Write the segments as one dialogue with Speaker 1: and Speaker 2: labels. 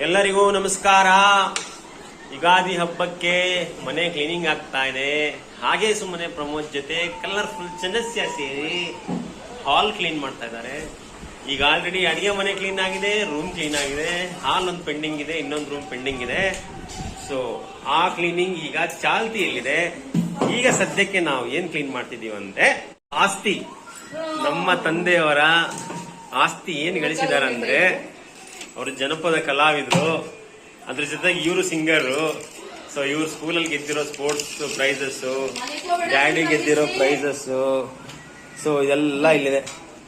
Speaker 1: ಎಲ್ಲರಿಗೂ ನಮಸ್ಕಾರ. ಯುಗಾದಿ ಹಬ್ಬಕ್ಕೆ ಮನೆ ಕ್ಲೀನಿಂಗ್ ಆಗ್ತಾ ಇದೆ. ಹಾಗೆ ಸುಮ್ಮನೆ ಪ್ರಮೋದ್ ಜೊತೆ ಕಲರ್ಫುಲ್ ಚಂದಸ್ಯ ಸೇರಿ ಹಾಲ್ ಕ್ಲೀನ್ ಮಾಡ್ತಾ ಇದ್ದಾರೆ. ಈಗ ಆಲ್ರೆಡಿ ಅಡಿಗೆ ಮನೆ ಕ್ಲೀನ್ ಆಗಿದೆ ರೂಮ್ ಕ್ಲೀನ್ ಆಗಿದೆ. ಹಾಲ್ ಒಂದು ಪೆಂಡಿಂಗ್ ಇದೆ, ಇನ್ನೊಂದು ರೂಮ್ ಪೆಂಡಿಂಗ್ ಇದೆ. ಸೊ ಆ ಕ್ಲೀನಿಂಗ್ ಈಗ ಚಾಲ್ತಿಯಲ್ಲಿದೆ ಈಗ ಸದ್ಯಕ್ಕೆ ನಾವು ಏನ್ ಕ್ಲೀನ್ ಮಾಡ್ತಿದೀವಿ ಅಂದ್ರೆ, ಆಸ್ತಿ. ನಮ್ಮ ತಂದೆಯವರ ಆಸ್ತಿ ಏನ್ ಗಳಿಸಿದಾರಂದ್ರೆ, ಅವರು ಜನಪದ ಕಲಾವಿದರು, ಅದ್ರ ಜೊತೆಗೆ ಇವರು ಸಿಂಗರು ಸೊ ಇವ್ರು ಸ್ಕೂಲಲ್ಲಿ ಗೆದ್ದಿರೋ ಸ್ಪೋರ್ಟ್ಸ್ ಪ್ರೈಸಸ್ ಡ್ಯಾಡಿ ಗೆದ್ದಿರೋ ಪ್ರೈಸಸ್ ಸೊ ಇದೆಲ್ಲ ಇಲ್ಲಿದೆ.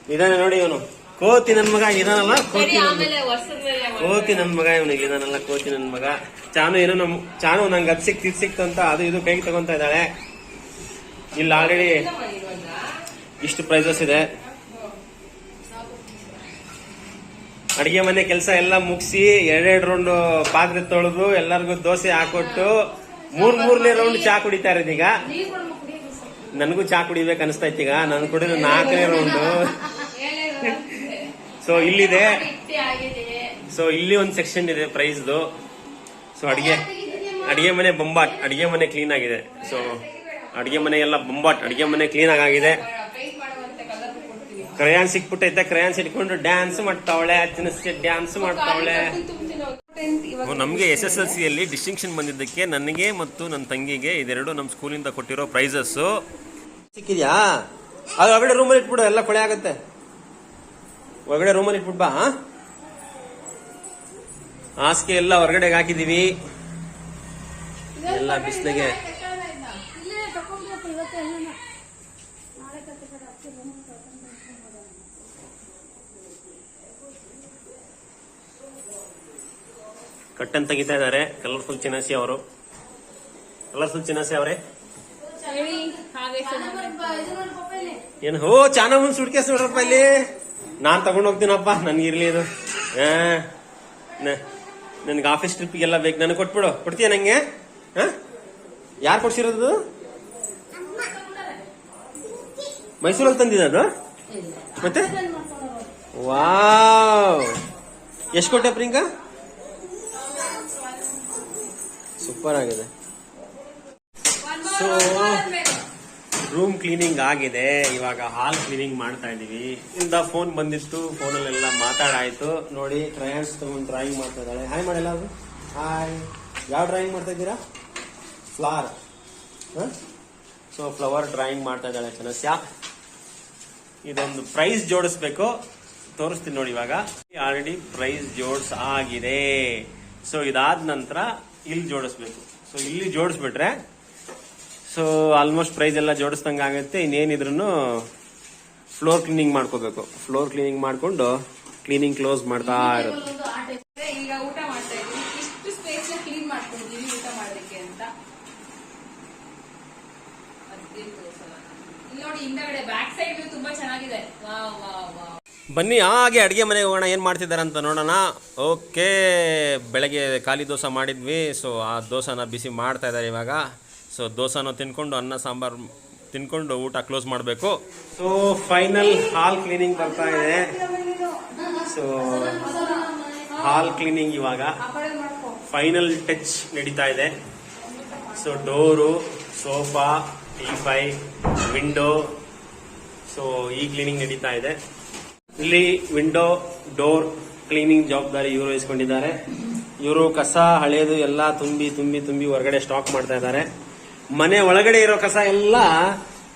Speaker 1: ಇದಾನೆ ನೋಡಿ ಇವನು. ಕೋತಿ ನನ್ ಮಗ ಇದಾನಲ್ಲ ಕೋತಿ ಕೋತಿ ನನ್ ಮಗ, ಇವನು ಇದಾನಲ್ಲ, ಕೋತಿ ನನ್ ಮಗ. ಚಾನು ಏನೋ ನಮ್, ಚಾನು ನಂಗೆ ಅದ್ ಸಿಕ್ತು ತಿದ್ ಸಿಕ್ತು ಅಂತ, ಅದು ಇದು ಕೈಗೆ ತಗೊಂತ ಇದ್ದಾಳೆ. ಇಲ್ಲಿ ಆಲ್ರೆಡಿ ಇಷ್ಟು ಪ್ರೈಸಸ್ ಇದೆ. ಅಡಿಗೆ ಮನೆ ಕೆಲಸ ಎಲ್ಲ ಮುಗಿಸಿ ಎರಡೆರಡು ರೌಂಡ್ ಪಾತ್ರೆ ತೊಳೆದು ಎಲ್ಲರಿಗೂ ದೋಸೆ ಹಾಕೊಟ್ಟು ಮೂರ್ ಮೂರನೇ ರೌಂಡ್ ಚಾ ಕುಡಿತಾ ಇರೋದು ಈಗ. ನನಗೂ ಚಾ ಕುಡಿಬೇಕು ಇತ್ತು ಈಗ. ನನ್ ಕುಡಿದ ನಾಲ್ಕನೇ ರೌಂಡು ಸೊ ಇಲ್ಲಿದೆ. ಸೊ ಇಲ್ಲಿ ಒಂದು ಸೆಕ್ಷನ್ ಇದೆ ಪ್ರೈಸ್ದು. ಸೊ ಅಡಿಗೆ ಅಡಿಗೆ ಮನೆ ಬೊಂಬಾಟ್. ಅಡಿಗೆ ಮನೆ ಕ್ಲೀನ್ ಆಗಿದೆ. ಸೊ ಅಡಿಗೆ ಮನೆ ಎಲ್ಲ ಬೊಂಬಾಟ್. ಅಡಿಗೆ ಮನೆ ಕ್ಲೀನ್ ಆಗಿದೆ. ಕ್ರಯಾನ್ಸ್ ಸಿಕ್ಬಿಟ್ಟೈತೆ ಕ್ರಯಾನ್ಸ್ ಇಟ್ಕೊಂಡು ಡ್ಯಾನ್ಸ್ ಮಾಡ್ತಾವಳೆ ಡ್ಯಾನ್ಸ್ ಮಾಡ್ತಾವಳೆ.
Speaker 2: ನಮ್ಗೆ
Speaker 1: ನಮಗೆ ಎಸ್ ಎಸ್ ಎಲ್ ಸಿಯಲ್ಲಿ ಡಿಸ್ಟಿಂಕ್ಷನ್ ಬಂದಿದ್ದಕ್ಕೆ ನನಗೆ ಮತ್ತು ನನ್ನ ತಂಗಿಗೆ ಇದೆರಡು ನಮ್ಮ ಸ್ಕೂಲಿಂದ ಕೊಟ್ಟಿರೋ ಪ್ರೈಸಸ್ ಸಿಕ್ಕಿದ್ಯಾ? ಅದು ಒಳಗಡೆ ರೂಮಲ್ಲಿ ಇಟ್ಬಿಡು ಎಲ್ಲ ಕೊಳೆ ಆಗುತ್ತೆ. ಒಳಗಡೆ ರೂಮಲ್ಲಿ ಇಟ್ಬಿಟ್ಟು ಬಾ ಆ? ಹಾಸಿಗೆ ಎಲ್ಲ ಹೊರಗಡೆ ಹಾಕಿದೀವಿ ಎಲ್ಲ ಬಿಸಿಲಿಗೆ. ಕಟ್ಟನ್ ತೆಗಿತಾ ಇದ್ದಾರೆ. ಕಲರ್ಫುಲ್ ಚಿನ್ನಸಿ ಅವರು. ಕಲರ್ಫುಲ್ ಚಿನ್ನಸಿ ಅವರೇ. ಏನ್? ಹೋ ಚಾನ ಮುಂದ್ ಸುಡ್ಕೇಸ್ ನೋಡ್ರಪ್ಪ ಇಲ್ಲಿ. ನಾನ್ ತಗೊಂಡ್ ಹೋಗ್ತೀನಪ್ಪ. ನನ್ಗೆ ಇರ್ಲಿ ಇದು. ನನ್ಗೆ ಆಫೀಸ್ ಟ್ರಿಪ್ಗೆಲ್ಲ ಬೇಕು. ನನಗೆ ಕೊಟ್ಬಿಡು. ಕೊಡ್ತೀಯ ನಂಗೆ? ಯಾರು ಕೊಡ್ಸಿರೋದು ಮೈಸೂರಲ್ಲಿ ತಂದಿದ ಅದು? ಮತ್ತೆ? ವಾವ್. ಎಷ್ಟು ಕೊಟ್ಟೆ ಪ್ರಿಂಕ ಸೂಪರ್ ಆಗಿದೆ. ಸೊ ರೂಮ್ ಕ್ಲೀನಿಂಗ್ ಆಗಿದೆ. ಇವಾಗ ಹಾಲ್ ಕ್ಲೀನಿಂಗ್ ಮಾಡ್ತಾ ಇದೀವಿ ಇಂದ ಫೋನ್ ಬಂದಿತ್ತು ಫೋನಲ್ಲೆಲ್ಲ ಮಾತಾಡಾಯ್ತು. ನೋಡಿ ಕ್ರಯಾನ್ಸ್ ತಗೊಂಡು ಡ್ರಾಯಿಂಗ್ ಮಾಡ್ತಾ ಇದ್ದಾಳೆ. ಹಾಯ್ ಮಾಡಿಲ್ಲ ಅದು ಹಾಯ್ ಯಾವ ಡ್ರಾಯಿಂಗ್ ಮಾಡ್ತಾ ಇದ್ದೀರಾ? ಫ್ಲವರ್ ಸೊ ಫ್ಲವರ್ ಡ್ರಾಯಿಂಗ್ ಮಾಡ್ತಾ ಇದ್ದಾಳೆ ಚನಸ್ಯ ಇದೊಂದು ಪ್ರೈಸ್ ಜೋಡಿಸ್ಬೇಕು. ತೋರಿಸ್ತೀನಿ ನೋಡಿ ಇವಾಗ. ಆಲ್ರೆಡಿ ಪ್ರೈಸ್ ಜೋಡಿಸ್ ಆಗಿದೆ. ಸೊ ಇದಾದ ನಂತರ ಇಲ್ಲಿ ಜೋಡಿಸ್ಬೇಕು. ಸೊ ಇಲ್ಲಿ ಜೋಡಿಸ್ಬಿಟ್ರೆ ಸೊ ಆಲ್ಮೋಸ್ಟ್ ಪ್ರೈಸ್ ಎಲ್ಲ ಜೋಡಿಸ್ದಂಗೆ ಆಗುತ್ತೆ. ಇನ್ನೇನಿದ್ರು ಫ್ಲೋರ್ ಕ್ಲೀನಿಂಗ್ ಮಾಡ್ಕೋಬೇಕು. ಫ್ಲೋರ್ ಕ್ಲೀನಿಂಗ್ ಮಾಡಿಕೊಂಡು ಕ್ಲೀನಿಂಗ್ ಕ್ಲೋಸ್ ಮಾಡ್ತಾ ಇರುತ್ತೆ
Speaker 2: ಈಗ ಊಟ ಮಾಡ್ತಾ ಇದ್ದೀವಿ ಇಷ್ಟು ಸ್ಪೇಸ್ ಕ್ಲೀನ್ ಮಾಡ್ಕೊಂಡಿದೀವಿ ಊಟ ಮಾಡೋದಕ್ಕೆ ಅಂತ ಅದೇನ್ ತೋರ್ಸಲ್ಲ. ಇಲ್ಲಿ ನೋಡಿ ಹಿಂದಗಡೆ ಬ್ಯಾಕ್ ಸೈಡ್ ತುಂಬಾ ಚೆನ್ನಾಗಿದೆ. ವಾ ವಾ ವಾ
Speaker 1: ಬನ್ನಿ ಹಾಗೆ ಅಡುಗೆ ಮನೆಗೆ ಹೋಗೋಣ. ಏನು ಮಾಡ್ತಿದ್ದಾರೆ ಅಂತ ನೋಡೋಣ. ಓಕೆ ಬೆಳಗ್ಗೆ ಖಾಲಿ ದೋಸೆ ಮಾಡಿದ್ವಿ. ಸೊ ಆ ದೋಸೆನ ಬಿಸಿ ಮಾಡ್ತಾ ಇದ್ದಾರೆ ಇವಾಗ. ಸೊ ದೋಸೆನ ತಿನ್ಕೊಂಡು ಅನ್ನ ಸಾಂಬಾರು ತಿನ್ಕೊಂಡು ಊಟ ಕ್ಲೋಸ್ ಮಾಡಬೇಕು. ಸೊ ಫೈನಲ್ ಹಾಲ್ ಕ್ಲೀನಿಂಗ್ ಬರ್ತಾ ಇದೆ. ಸೊ ಹಾಲ್ ಕ್ಲೀನಿಂಗ್ ಇವಾಗ. ಫೈನಲ್ ಟಚ್ ನಡೀತಾ ಇದೆ. So door sofa teapoy window so ಈ ಕ್ಲೀನಿಂಗ್ ನಡೀತಾ ಇದೆ. ಇಲ್ಲಿ ವಿಂಡೋ ಡೋರ್ ಕ್ಲೀನಿಂಗ್ ಜವಾಬ್ದಾರಿ ಇವರು ವಹಿಸ್ಕೊಂಡಿದ್ದಾರೆ. ಇವರು ಕಸ ಹಳೆಯದು ಎಲ್ಲ ತುಂಬಿ ತುಂಬಿ ತುಂಬಿ ಹೊರಗಡೆ ಸ್ಟಾಕ್ ಮಾಡ್ತಾ ಇದ್ದಾರೆ. ಮನೆ ಒಳಗಡೆ ಇರೋ ಕಸ ಎಲ್ಲ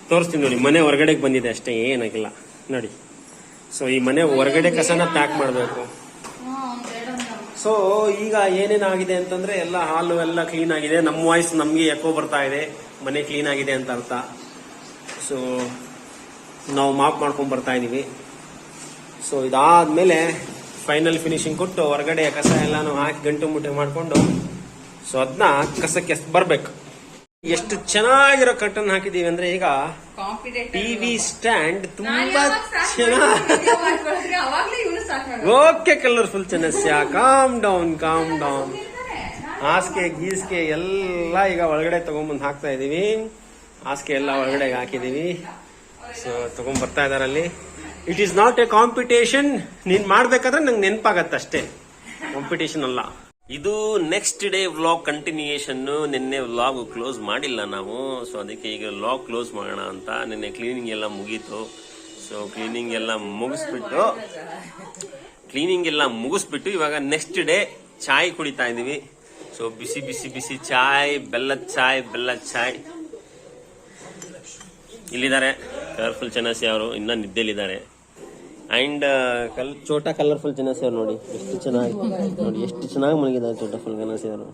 Speaker 1: ತೋರಿಸ್ತೀನಿ ನೋಡಿ. ಮನೆ ಹೊರಗಡೆಗೆ ಬಂದಿದೆ ಅಷ್ಟೇ ಏನಾಗಿಲ್ಲ ನೋಡಿ. ಸೊ ಈ ಮನೆ ಹೊರಗಡೆ ಕಸನ ಪ್ಯಾಕ್ ಮಾಡಬೇಕು. ಸೊ ಈಗ ಏನೇನಾಗಿದೆ ಅಂತಂದ್ರೆ ಎಲ್ಲ ಹಾಲು ಎಲ್ಲ ಕ್ಲೀನ್ ಆಗಿದೆ. ನಮ್ಮ ವಾಯ್ಸ್ ನಮ್ಗೆ ಎಕೋ ಬರ್ತಾ ಇದೆ. ಮನೆ ಕ್ಲೀನ್ ಆಗಿದೆ ಅಂತ ಅರ್ಥ. ಸೊ ನಾವು ಮಾಪ್ ಮಾಡ್ಕೊಂಡ್ ಬರ್ತಾ ಇದೀವಿ. ಸೊ ಇದಾದ್ಮೇಲೆ ಫೈನಲ್ ಫಿನಿಶಿಂಗ್ ಕೊಟ್ಟು ಹೊರಗಡೆ ಕಸ ಎಲ್ಲಾನು ಹಾಕಿ ಗಂಟು ಮುಟ್ಟೆ ಮಾಡಿಕೊಂಡು ಸೊ ಅದನ್ನ ಕಸಕ್ಕೆ ಬರ್ಬೇಕು. ಎಷ್ಟು ಚೆನ್ನಾಗಿರೋ ಕರ್ಟನ್ ಹಾಕಿದೀವಿ ಅಂದ್ರೆ ಈಗ ಟಿವಿ ಸ್ಟ್ಯಾಂಡ್ ತುಂಬಾ ಚೆನ್ನಾಗಿ ಓಕೆ ಕಲರ್ಫುಲ್ ಚೆನ್ನಸ್ಯ ಕಾಮ್ ಡೌನ್ ಕಾಮ್ ಡೌನ್ ಹಾಸಿಗೆ ಗೀಸ್ಗೆ ಎಲ್ಲ ಈಗ ಒಳಗಡೆ ತಗೊಂಡ್ಬಂದು ಹಾಕ್ತಾ ಇದೀವಿ. ಹಾಸಿಗೆ ಎಲ್ಲ ಒಳಗಡೆ ಹಾಕಿದೀವಿ. ಸೊ ತಗೊಂಡ್ ಬರ್ತಾ ಇದಾರೆ ಅಲ್ಲಿ. It is not a competition ನೀನ್ ಮಾಡ್ಬೇಕಾದ್ರೆ ನಂಗೆ ನೆನಪಾಗತ್ತಷ್ಟೇ ಕಾಂಪಿಟೇಷನ್ ಅಲ್ಲ. ಇದು ನೆಕ್ಸ್ಟ್ ಡೇ ವ್ಲಾಗ್ ಕಂಟಿನ್ಯೂಯೇಷನ್ ನಿನ್ನೆ ವ್ಲಾಗ್ ಕ್ಲೋಸ್ ಮಾಡಿಲ್ಲ ನಾವು. ಸೊ ಅದಕ್ಕೆ ಈಗ ವ್ಲಾಗ್ ಕ್ಲೋಸ್ ಮಾಡೋಣ ಅಂತ ನಿನ್ನೆ ಕ್ಲೀನಿಂಗ್ ಎಲ್ಲ ಮುಗೀತು. ಸೊ ಕ್ಲೀನಿಂಗ್ ಎಲ್ಲ ಮುಗಿಸ್ಬಿಟ್ಟು ಕ್ಲೀನಿಂಗ್ ಎಲ್ಲ ಮುಗಿಸ್ಬಿಟ್ಟು ಇವಾಗ ನೆಕ್ಸ್ಟ್ ಡೇ ಚಾಯ್ ಕುಡಿತಾ ಇದೀವಿ ಸೊ ಬಿಸಿ ಬಿಸಿ ಬಿಸಿ ಚಾಯ್, ಬೆಲ್ಲದ ಚಾಯ್ ಬೆಲ್ಲದ ಚಾಯ್. ಇಲ್ಲಿದ್ದಾರೆ. ಕಲರ್ಫುಲ್ ಚೆನ್ನಾಸಿ ಅವರು, ಇನ್ನೂ ನಿದ್ದೆಲಿದ್ದಾರೆ ಅಂಡ್ ಕಲ್ ಚೋಟ ಕಲರ್ಫುಲ್ ಚೆನ್ನಸಿ ಅವರು ನೋಡಿ. ಎಷ್ಟು ಚೆನ್ನಾಗಿ ನೋಡಿ ಎಷ್ಟು ಚೆನ್ನಾಗಿ ಮುಳುಗಿದ್ದಾರೆ ಚೋಟ ಫುಲ್ ಅವರು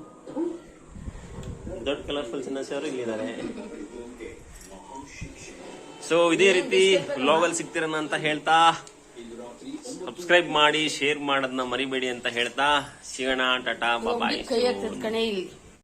Speaker 1: ದೊಡ್ಡ ಕಲರ್ಫುಲ್ ಚೆನ್ನಸಿ ಅವರು ಇಲ್ಲಿದ್ದಾರೆ. ಸೊ ಇದೇ ರೀತಿ ಲೋಗಲ್ ಸಿಗ್ತಿರೋಣ ಅಂತ ಹೇಳ್ತಾ ಸಬ್ಸ್ಕ್ರೈಬ್ ಮಾಡಿ ಶೇರ್ ಮಾಡೋದನ್ನ ಮರಿಬೇಡಿ ಅಂತ ಹೇಳ್ತಾ ಸಿಗೋಣ ಟಾಟಾ ಬಾಯ್